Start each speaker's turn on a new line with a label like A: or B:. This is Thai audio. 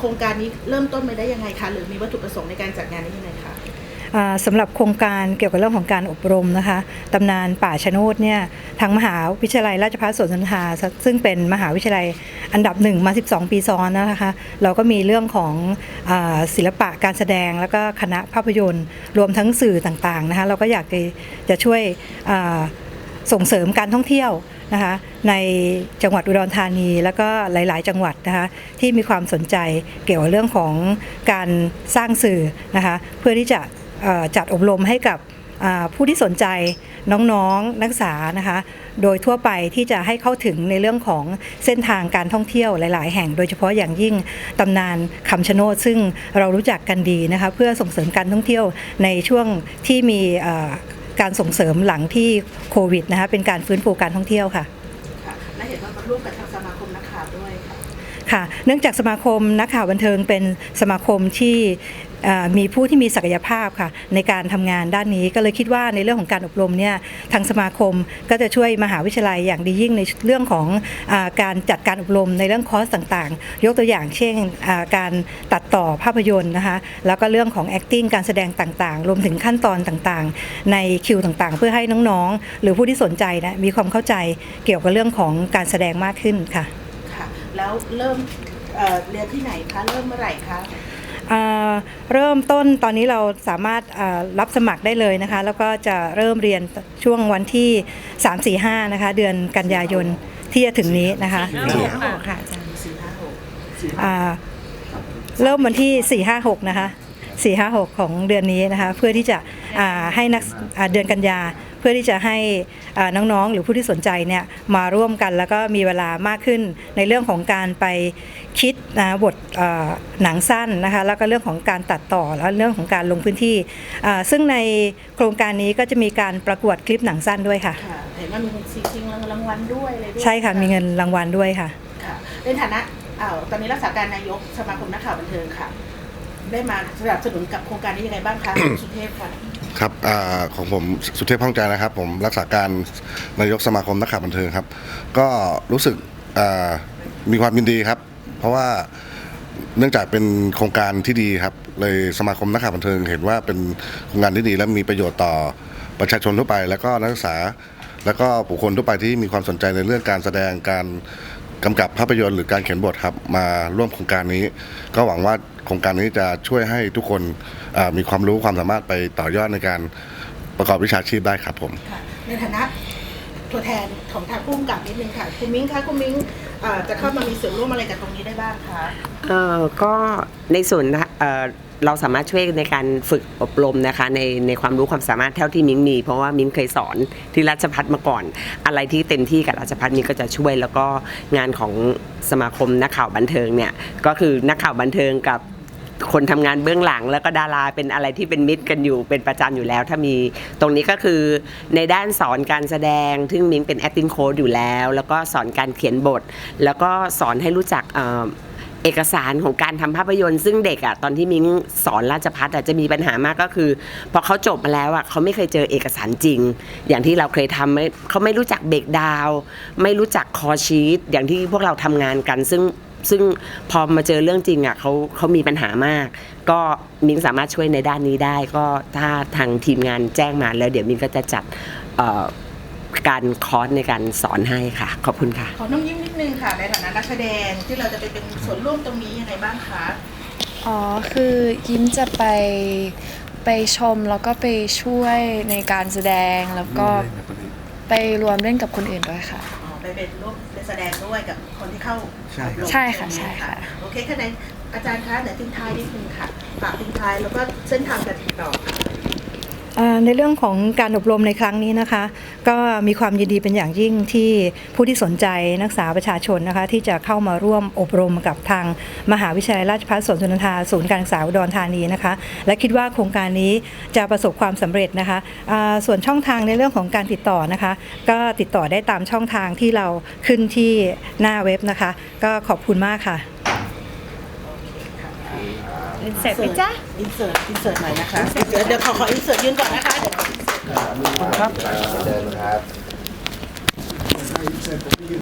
A: โครงการนี้เริ่มต้นมาได้ยังไงคะหรือมีวัตถุประสงค์ในการจัดงานนี้ยังไงคะ
B: สำหรับโครงการเกี่ยวกับเรื่องของการอบรมนะคะตำนานป่าชะโนดเนี่ยทางมหาวิทยาลัยราชภัฏสวนสุนทราซึ่งเป็นมหาวิทยาลัยอันดับหนึ่งมา 12 ปีซ้อนนะคะเราก็มีเรื่องของอศิลปะการแสดงแล้วก็คณะภาพยนตร์ รวมทั้งสื่อต่างๆนะคะเราก็อยากจะช่วยส่งเสริมการท่องเที่ยว นะคะในจังหวัดอุดรธานีแล้วก็หลาย ๆ จังหวัดนะคะที่มีความสนใจเกี่ยวกับเรื่องของการสร้างสื่อนะคะเพื่อที่จะจัดอบรมให้กับผู้ที่สนใจน้องๆนักศึกษานะคะ โดยทั่วไปที่จะให้เข้าถึงในเรื่องของเส้นทางการท่องเที่ยวหลาย ๆ แห่ง โดยเฉพาะอย่างยิ่งตำนานคำชะโนดซึ่งเรารู้จักกันดีนะคะเพื่อส่งเสริมการท่องเที่ยวในช่วงที่มี การส่งเสริมหลังที่โควิดนะคะเป็นการฟื้นฟูการท่องเที่ยวค่ะ
A: ค่ะและเห็นว่ามาร่วมกับทางสมาคมนักข่าวด้วยค่ะ
B: ค่ะเนื่องจากสมาคมนักข่าวบันเทิงเป็นสมาคมที่เอ่อ มีผู้ที่มีศักยภาพค่ะในการทำงานด้านนี้ก็เลยคิดว่าในเรื่องของการอบรมเนี่ยทางสมาคมก็จะช่วยมหาวิทยาลัยอย่างดียิ่งในเรื่องของอการจัดการอบรมในเรื่องคอร์สต่างๆ ยกตัวอย่างเช่นการตัดต่อภาพยนตร์นะคะแล้วก็เรื่องของ acting การแสดงต่างๆ รวมถึงขั้นตอนต่างๆ ในคิวต่างๆ เพื่อให้น้องๆ หรือผู้ที่สนใจนะมีความเข้าใจเกี่ยวกับเรื่องของการแสดงมากขึ้นค่ะ
A: ค่ะแล้วเริ่มเรียนที่ไหนคะเริ่มเมื่อไหร่คะ
B: เริ่มต้นตอนนี้เราสามารถอ่ารับสมัครได้เลยนะคะ แล้วก็จะเริ่มเรียนช่วงวันที่ 3 4 5 นะคะ เดือนกันยายนที่จะถึงนี้นะคะ
A: สี่ห้าหกค่ะอาจารย์สี่ห้าหกสี่ห้า
B: อ่าเริ่มวันที่ 4 5 6 นะคะ 4 5 6 ของเดือนนี้นะคะ เพื่อที่จะอ่า ให้นักอ่าเดือนกันยาเพื่อที่จะให้อ่าน้องๆ หรือผู้ที่สนใจเนี่ยมาร่วมกันแล้วก็มีเวลามากขึ้นในเรื่องของการไปคิดนะบทอ่าหนังสั้นนะคะแล้วก็เรื่องของการตัดต่อแล้วเรื่องของการลงพื้นที่อ่าซึ่งในโครงการนี้ก็จะมีการประกวดคลิปหนังสั้นด้วยค่ะ
A: ค่ะเห็นว่ามีซีชิงรางวัลด้วยอะไรด้วย
B: ใช่ค่ะมีเงินรางวัลด้วยค่ะ
A: ค่ะในฐานะอ้าวตอนนี้รักษาการนายกสมาคมนักข่าวบันเทิงค่ะ ได้มาสนับสนุนกับโครงการนี้ยังไงบ้างคะสุเทพค่ะ
C: ครับอของผมสุเทพพ้องใจนะครับ ผมรักษาการนายกสมาคมนักข่าวบันเทิงครับ ก็รู้สึกมีความยินดีครับ เพราะว่าเนื่องจากเป็นโครงการที่ดีครับ เลยสมาคมนักข่าวบันเทิง เห็นว่าเป็นโครงการที่ดี และมีประโยชน์ต่อประชาชนทั่วไป แล้วก็นักศึกษา แล้วก็บุคคลทั่วไปที่มีความสนใจในเรื่องการแสดงการ กำกับภาพยนตร์หรือการเขียนบทครับมาร่วมโครงการนี้ ก็หวังว่าโครงการนี้จะช่วยให้ทุกคนอ่ามีความรู้ความสามารถไปต่อยอดในการประกอบวิชาชีพได้ครับผม
A: ค่ะในฐานะตัวแทนของทางผู้กำกับนิดนึงค่ะคุณมิ้งคะคุณมิ้งเอ่อจะเข้ามามีส่วนร่วมอะไรกับตรงนี้ได้บ้างคะ
D: เอ่อก็ในส่วนนะเอ่อ เราสามารถช่วยในการฝึกอบรมนะคะในในความรู้ความสามารถเท่าที่มิ้งมี เพราะว่ามิ้งเคยสอนที่ราชพัฒมาก่อน อะไรที่เต็มที่กับราชพัฒมิ้งก็จะช่วยแล้วก็งานของสมาคมนักข่าวบันเทิงเนี่ยก็คือนักข่าวบันเทิงกับคนทำงานเบื้องหลังแล้วก็ดาราเป็นอะไรที่เป็นมิตรกันอยู่เป็นประจำอยู่แล้ว ถ้ามีตรงนี้ก็คือในด้านสอนการแสดง ซึ่งมิ้งเป็น acting coach อยู่แล้ว แล้วก็สอนการเขียนบท แล้วก็สอนให้รู้จัก เอกสารของการทำภาพยนตร์ ซึ่งเด็กอะตอนที่มิ้งสอนราชพัฒอะจะมีปัญหามากก็คือ พอเขาจบมาแล้วอะเขาไม่เคยเจอเอกสารจริง อย่างที่เราเคยทำไม่เขาไม่รู้จักเบรกดาว ไม่รู้จักคอชีตอย่างที่พวกเราทำงานกัน ซึ่งซึ่งพอมาเจอเรื่องจริงอะเขาเขามีปัญหามาก ก็มิ้งสามารถช่วยในด้านนี้ได้ ก็ถ้าทางทีมงานแจ้งมาแล้ว เดี๋ยวมิ้งก็จะจัดเการคอร์สในการสอนให้ค่ะ ขอบคุณค่ะ
A: ขอน้องยิ้มนิดนึงค่ะในฐานะนักแสดงที่เราจะไปเป็นส่วนร่วมตรงนี้ยังไงบ้างคะ
E: อ๋อ คือยิ้มจะไปไปชมแล้วก็ไปช่วยในการแสดงแล้วก็ไปรวมเล่นกับคนอื่นด้วยค่ะ
A: อ๋อไปเป็นร่วมเป็นแสดงด้วยกับคนที่เข้า
C: ใช่ครับ
A: อบม
E: ใช่ค่ะ
A: ตรงนี้
E: ใช่ค่ะ
A: โอเคคะแนนอาจารย์คะเดี๋ยวทิ้งท้ายนิดนึงค่ะฝากทิ้งท้ายแล้วก็เส้นทางการติดต่อค่ะ
B: อ่า ในเรื่องของการอบรมในครั้งนี้นะคะ ก็มีความยินดีเป็นอย่างยิ่งที่ผู้ที่สนใจนักศึกษาประชาชนนะคะ ที่จะเข้ามาร่วมอบรมกับทางมหาวิทยาลัยราชภัฏสวนสุนทาศูนย์การศึกษาอุดรธานีนะคะ และคิดว่าโครงการนี้จะประสบความสำเร็จนะคะส่วนช่องทางในเรื่องของการติดต่อนะคะ ก็ติดต่อได้ตามช่องทางที่เราขึ้นที่หน้าเว็บนะคะ ก็ขอบคุณมากค่ะ
E: เสร็จไหมจ๊ะ
A: อินเสิร์ตอินเสิร์ตหน่อยนะคะ เดี๋ยวเดี๋ยวขอขออินเสิร์ตยืนก่อนนะคะเดี๋ยวขอ insert ก่อน
C: ครับ